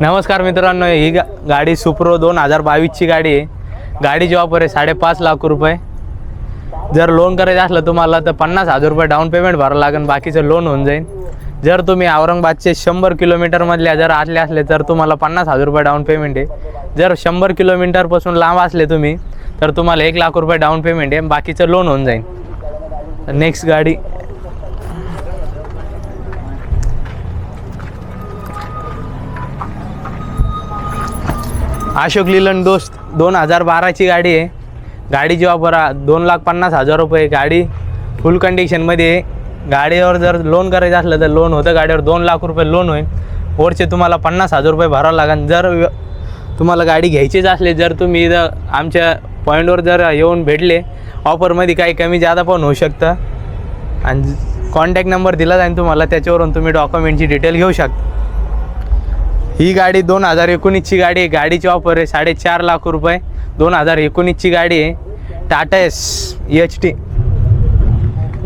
नमस्कार मित्रांनो ही गा गाडी सुप्रो दोन हजार बावीसची गाडी आहे. गाडीची वापर आहे साडेपाच लाख रुपये. जर लोन करायचं असलं तुम्हाला तर पन्नास हजार रुपये डाऊन पेमेंट भरावं लागेल बाकीचं लोन होऊन जाईल. जर तुम्ही औरंगाबादचे शंभर किलोमीटरमधल्या जर आतले असले तर तुम्हाला पन्नास हजार रुपये डाऊन पेमेंट आहे. जर शंभर किलोमीटरपासून लांब असले तुम्ही तर तुम्हाला एक लाख रुपये डाऊन पेमेंट आहे बाकीचं लोन होऊन जाईल. नेक्स्ट गाडी. अशोक लिलन दोस्त दोन हजार बाराची गाडी आहे. गाडीची वापर आ- दोन लाख पन्नास हजार रुपये गाडी. फुल कंडिशनमध्ये आहे. गाडीवर जर लोन करायचं असलं तर लोन होतं. गाडीवर दोन लाख रुपये लोन होईल. वरचे तुम्हाला पन्नास हजार रुपये भरावं लागेल. जर तुम्हाला गाडी घ्यायचीच असली जर तुम्ही इथं आमच्या पॉईंटवर जर येऊन भेटले ऑफरमध्ये काही कमी जादा पण होऊ शकतं. आणि कॉन्टॅक्ट नंबर दिला जाईल तुम्हाला त्याच्यावरून तुम्ही डॉक्युमेंटची डिटेल घेऊ शकता. ही गाडी दोन हजार एकोणीसची गाडी आहे. गाडीची ऑफर आहे साडेचार लाख रुपये. दोन हजार एकोणीसची गाडी आहे. Tata S H T.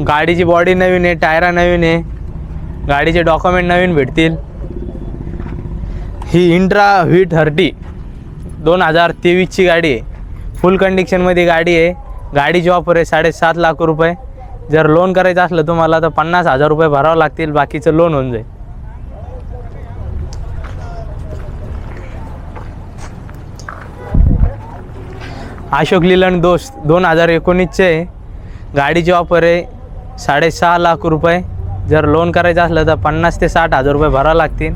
गाडीची बॉडी नवीन आहे टायरा नवीन आहे. गाडीचे डॉक्युमेंट नवीन भेटतील. ही इंट्रा व्ही थर्टी दोन हजार तेवीसची गाडी आहे. फुल कंडिशनमध्ये गाडी आहे. गाडीची ऑफर आहे साडेसात लाख रुपये. जर लोन करायचं असलं तुम्हाला तर पन्नास हजार रुपये भरावं लागतील. बाकीचं लोन होऊन जाईल. अशोक लिलन दोस्त दोन हजार एकोणीसचे आहे गाडीची ऑफर आहे. साडेसहा लाख रुपये. जर लोन करायचं असलं तर पन्नास ते साठ हजार रुपये भरावं लागतील.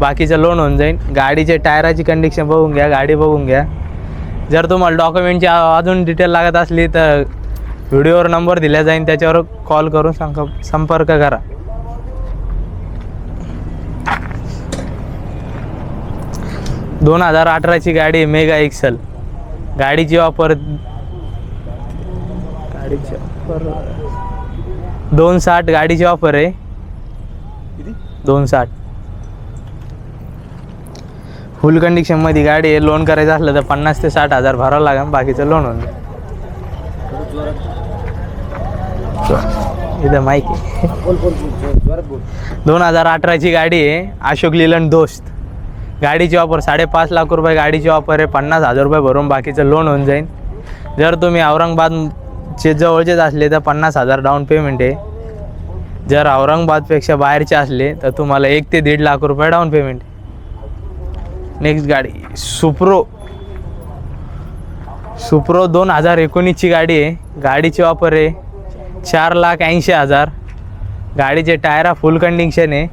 बाकीचं लोन होऊन जाईल. गाडीचे टायराची कंडिशन बघून घ्या. गाडी बघून घ्या. जर तुम्हाला डॉक्युमेंटची अजून डिटेल लागत असली तर व्हिडिओवर नंबर दिला जाईल. त्याच्यावर कॉल करून संक संपर्क करा. दोन हजार अठराची गाडी मेगा एक्सल. गाडीची वापर गाडीची ऑफर दोन साठ गाडीची ऑफर आहे. दोन साठ. फुल कंडिशनमध्ये गाडी आहे लोन करायचं असलं तर पन्नास ते साठ हजार भरावं लागेल बाकीचं लोन होऊन जाईल. इथं माहिती दोन हजार अठराची गाडी आहे अशोक लिलन दोस्त. गाडीची वापर साडेपाच लाख रुपये गाडीची वापर आहे. पन्नास हजार रुपये भरून बाकीचं लोन होऊन जाईल जर तुम्ही औरंगाबादचे जवळचेच असले तर पन्नास हजार डाऊन पेमेंट आहे. जर औरंगाबादपेक्षा बाहेरचे असले तर तुम्हाला एक ते दीड लाख रुपये डाऊन पेमेंट नेक्स्ट गाडी सुप्रो सुप्रो दोन हजार एकोणीसची गाडी आहे. गाडीची वापर आहे चार लाख ऐंशी हजार. गाडीचे टायरा फुल कंडिशन आहे.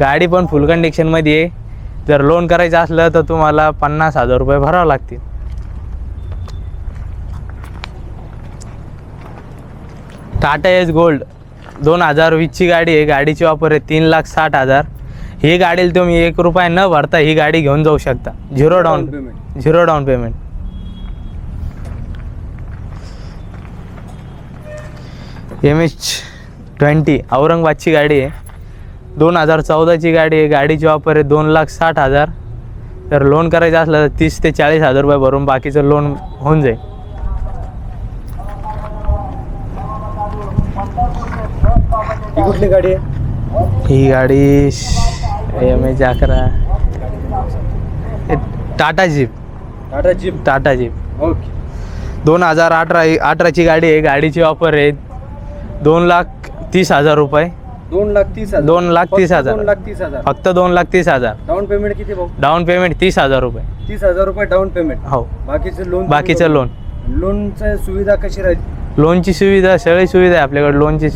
गाडी पण फुल कंडिशनमध्ये आहे. जर लोन करायचं असलं तर तुम्हाला पन्नास हजार रुपये भरावं लागतील. टाटा एस गोल्ड दोन हजार वीसची गाडी आहे. गाडीची वापर आहे तीन लाख साठ हजार. ही गाडीला तुम्ही एक रुपया न भरता ही गाडी घेऊन जाऊ शकता. Zero down payment. Zero down payment M H twenty औरंगाबादची गाडी आहे. दोन हजार चौदाची गाडी आहे. गाडीची वापर आहे दोन लाख साठ हजार. तर लोन करायचं असलं तर तीस ते चाळीस हजार रुपये भरून बाकीचं लोन होऊन जाईल. ही कुठली गाडी आहे? ही गाडी एम एच अकरा. हे Tata jeep. Tata jeep. Tata jeep. Okay. दोन हजार अठरा अठराची गाडी आहे. गाडीची ऑफर आहे दोन लाख तीस हजार रुपये. दोन लाख तीस हजार. दोन लाख तीस फक्त हजार. दोन लाख तीस हजार. फक्त दोन लाख तीस हजार. डाऊन पेमेंट किती भाऊ? डाऊन पेमेंट तीस हजार रुपये. तीस हजार रुपये डाऊन पेमेंट हो. बाकीचं लोन बाकीचं लोन लोनचं सुविधा कशी राहील? लोनची सुविधा सगळी सुविधा आहे आपल्याकडे. लोनची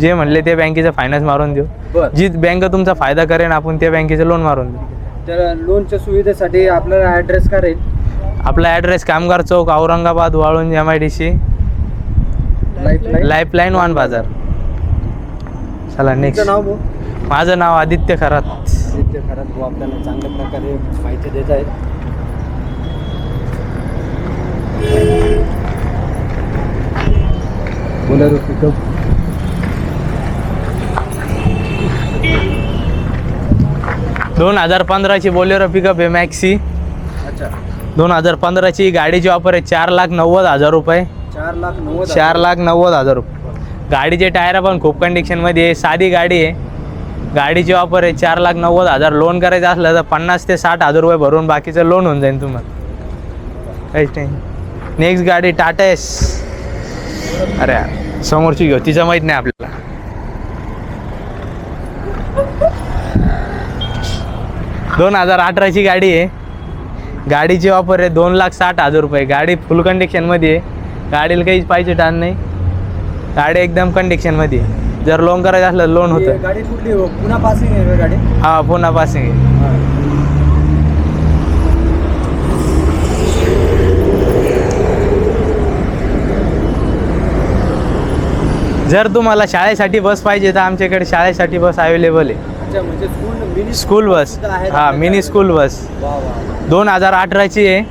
जे म्हणले ते बँकेचा फायनान्स मारून देऊ. बर. जी बँक तुमचा फायदा करेन आपण त्या बँकेचं लोन मारून देऊ. तर लोनच्या सुविधेसाठी आपल्याला ॲड्रेस काय राहील? आपला ॲड्रेस कामगार चौक औरंगाबाद वाळून M I D C lifeline lifeline वान बाजार. चला तुमचं नेक्स्ट नाव भाऊ? माझं नाव आदित्य खरात. आदित्य खरात भाऊ आपल्याला चांगल्या प्रकारे माहिती देत आहेत. Bolero pickup. दोन हजार पंधराची बोलेरो पिकअप आहे मॅक्सी. अच्छा. दोन हजार पंधराची गाडीची ऑफर आहे चार लाख नव्वद हजार रुपये. चार लाख नव्वद चार लाख नव्वद हजार रुपये. गाडीचे टायर पण खूप कंडिशनमध्ये आहे. साधी गाडी आहे. गाडीची ऑफर आहे. चार लाख नव्वद हजार लोन करायचं असलं तर पन्नास ते साठ हजार रुपये भरून बाकीचं लोन होऊन जाईल तुम्हाला. काहीच नाही. नेक्स्ट गाडी टाटा एस अरे समोरची घेऊ. तिचं माहीत नाही आपल्याला. दोन हजार अठराची गाडी आहे. गाडीची ऑफर आहे दोन लाख साठ हजार रुपये. गाडी फुल कंडिशनमध्ये आहे. गाडीला काहीच पाहिजे टाण नाही. गाडी एकदम कंडिशनमध्ये जर लोन करायचं असलं लोन होतं. गाडी कुठली हो? पुन्हा पासिंग आहे गाडी? हा पुन्हा पासिंग आहे. जर तुम्हाला शाळेसाठी बस पाहिजे तर आमच्याकडे शाळेसाठी बस अवेलेबल आहे. अच्छा म्हणजे स्कूल मिनी स्कूल बस सुद्धा हा. मिनी स्कूल बस वा वा दोन हजार अठराची आहे.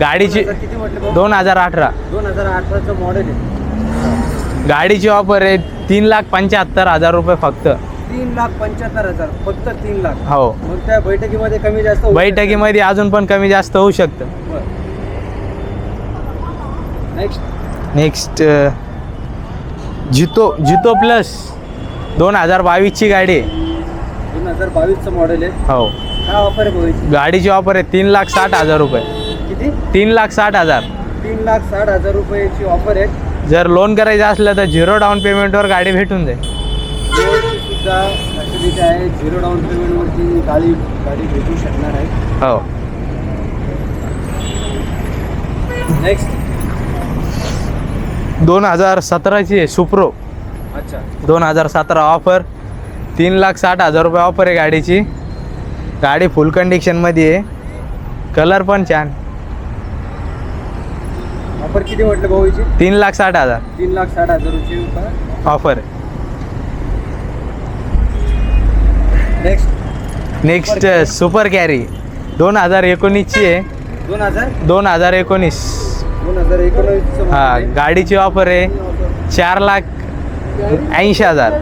गाडीची दोन हजार किती म्हटलं भाऊ? दोन हजार अठरा. दोन हजार अठराचं मॉडेल आहे. गाडीची ऑफर आहे तीन लाख पंच्याहत्तर हजार रुपये फक्त. तीन लाख पंच्याहत्तर हजार फक्त तीन लाख. हो. मग त्या बैठकीमध्ये कमी जास्त होऊ बैठकीमध्ये अजून पण कमी जास्त होऊ शकतं. नेक्स्ट नेक्स्ट जितो जितो प्लस दोन हजार बावीसची गाडी. आहे दोन हजार बावीसचं मॉडेल आहे. हो. काय ऑफर आहे गाडीची ऑफर आहे तीन लाख साठ हजार रुपये. किती? तीन लाख साठ हजार. तीन लाख साठ हजार रुपयाची ऑफर आहे. जर लोन करायचं असलं तर झिरो डाऊन पेमेंटवर गाडी भेटून जाईल. लोनची सुद्धा फॅसिलिटी आहे झिरो डाऊन पेमेंटवरती गाडी गाडी भेटू शकणार आहे. हो. नेक्स्ट दोन हजार सतराची आहे सुप्रो अच्छा. दोन हजार सतरा ऑफर तीन लाख साठ हजार रुपये ऑफर आहे गाडीची. गाडी फुल कंडिशनमध्ये आहे. कलर पण छान. ऑफर किती म्हटलं भाऊ हिची तीन लाख साठ हजार. तीन लाख साठ हजार रुपये offer. Next next super carry दोन हजार एकोणीसची आहे. दोन हजार? दोन हजार एकोणीस. दोन हजार एकोणवीसचं हा. गाडीची ऑफर आहे. चार लाख ऐंशी हजार.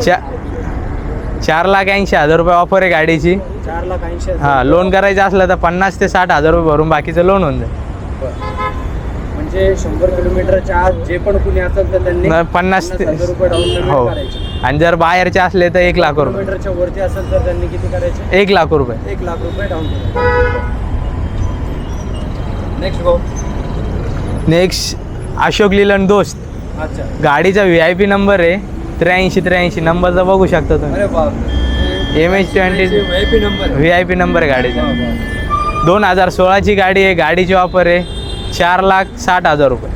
चा चार लाख ऐंशी हजार रुपये ऑफर आहे गाडीची. चार लाख ऐंशी हां लोन करायचं असलं तर पन्नास ते साठ हजार रुपये भरून बाकीचं लोन होऊन जाईल. म्हणजे शंभर किलोमीटरच्या आत जे पण कुणी असेल तर त्यांनी पन्नास ते- हजार रुपये डाऊन पेमेंट हो. करायचे. आणि जर बाहेरचे असले तर एक लाख रुपये. किलोमीटरच्या वरती असेल तर त्यांनी किती करायचे? एक लाख रुपये. एक लाख रुपये डाऊन पेमेंट नेक्स्ट भाऊ. Next Ashok Leyland Dost. अच्छा. गाडीचा व्ही आय पी नंबर आहे. त्र्याऐंशी त्र्याऐंशी नंबरचा बघू शकता तुम्ही. अरे बाप M H twenty V number V I P number आहे. गाडीचा. दोन हजार सोळाची गाडी आहे. गाडीची ऑफर आहे. चार लाख साठ हजार रुपये.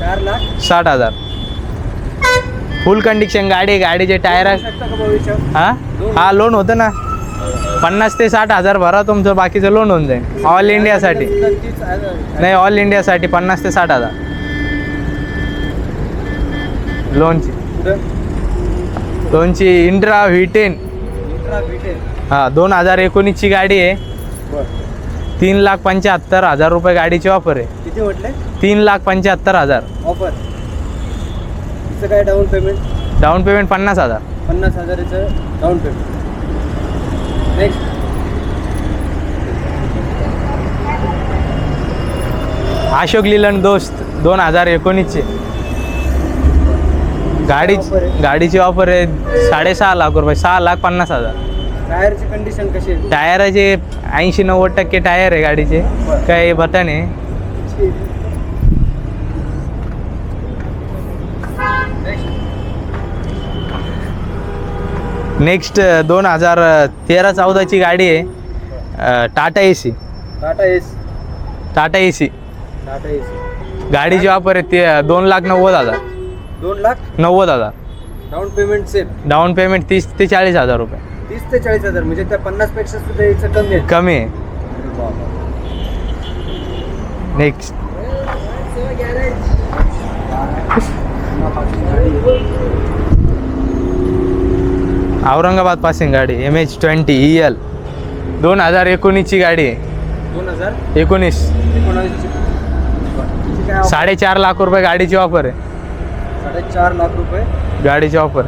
चार लाख? साठ हजार. फुल कंडिशन गाडी आहे. गाडीचे टायर? हा? हा लोन होतं ना. पन्नास ते साठ हजार भरा तुमचं बाकीचं लोन होऊन जाईल. ऑल इंडियासाठी. नाही ऑल इंडियासाठी पन्नास ते साठ हजार. लोनची? लोनची इंट्रा व्ही टेन इंट्रा बीटेल. हां दोन हजार एकोणीसची गाडी आहे. तीन लाख पंच्याहत्तर हजार रुपये गाडीची ऑफर आहे. किती म्हटले? तीन लाख पंच्याहत्तर हजार. ऑफर. तिचं काय डाऊन पेमेंट डाऊन पेमेंट पन्नास हजार. पन्नास हजाराचं down payment next Ashok Leyland Dost दोन हजार एकोणीसचे. गाडी offer आहे? गाडीची ऑफर आहे साडेसहा लाख रुपये सहा लाख पन्नास हजार. टायरची कंडिशन कशी आहे? टायराचे ऐंशी नव्वद टक्के टायर आहे गाडीचे. बरं. काही बटन आहे नेक्स्ट नेक्स्ट दोन हजार तेरा चौदाची गाडी आहे. Tata A C Tata S Tata A C Tata S गाडीची ऑफर आहे ते दोन लाख नव्वद हजार. दोन लाख? नव्वद हजार. Down payment same down payment तीस ते चाळीस हजार रुपये. तीस ते चाळीस हजार म्हणजे त्या पन्नासपेक्षा सुद्धा याचं कमी आहे. कमी आहे. नेक्स्ट औरंगाबाद पासिंग गाडी M H twenty E L दोन हजार एकोणीसची गाडी. आहे दोन हजार? एकोणीस? साडेचार लाख रुपये गाडीची ऑफर आहे. साडेचार लाख रुपये? गाडीची ऑफर.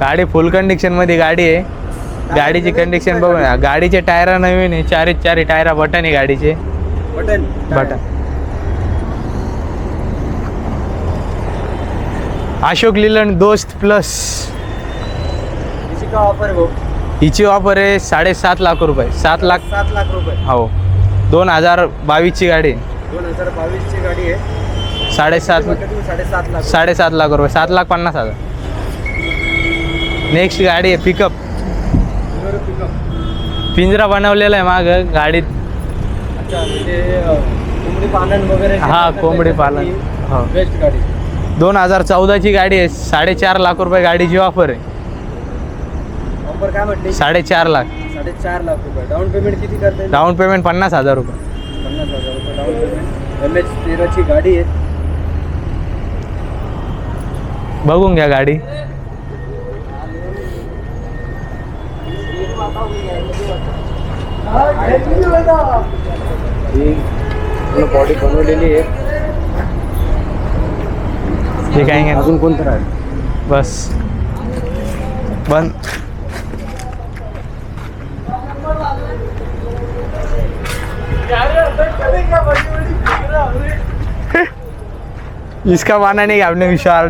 गाडी फुल कंडिशनमध्ये गाडी आहे. गाडीची कंडिशन बघू ना गाडीचे टायर नवीन आहे. चारी चारी टायरा बटन आहे गाडीचे. Button. Button. Ashok Leyland Dost plus. Offer भाऊ हिची ऑफर आहे साडेसात लाख रुपये. सात लाख. सात लाख रुपये. हो. दोन हजार बावीसची गाडी आहे. दोन हजार बावीसची गाडी आहे. साडेसात साडेसात लाख. साडेसात लाख रुपये. सात लाख पन्नास हजार. नेक्स्ट गाडी आहे पिकअप. पिंजरा बनवलेला आहे माग. गाडीत कोंबडी पालन वगैरे हा, कोंबडी पालन. हो. बेस्ट गाडी. दोन हजार चौदाची गाडी आहे. साडेचार लाख रुपये गाडीची ऑफर आहे. ऑफर काय म्हटली? साडेचार लाख. साडेचार लाख रुपये. डाऊन पेमेंट किती करता डाऊन पेमेंट पन्नास हजार रुपये. पन्नास हजार रुपये डाऊन पेमेंट एम एच तेराची गाडी आहे. बघून घ्या गाडी. ही बॉडी बनवलेली आहे आहे घ्या. अजून कोणतं आहे बस। बंद। इसका माना नहीं आपने विशाल।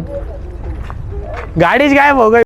गाड़ी गायब हो गई।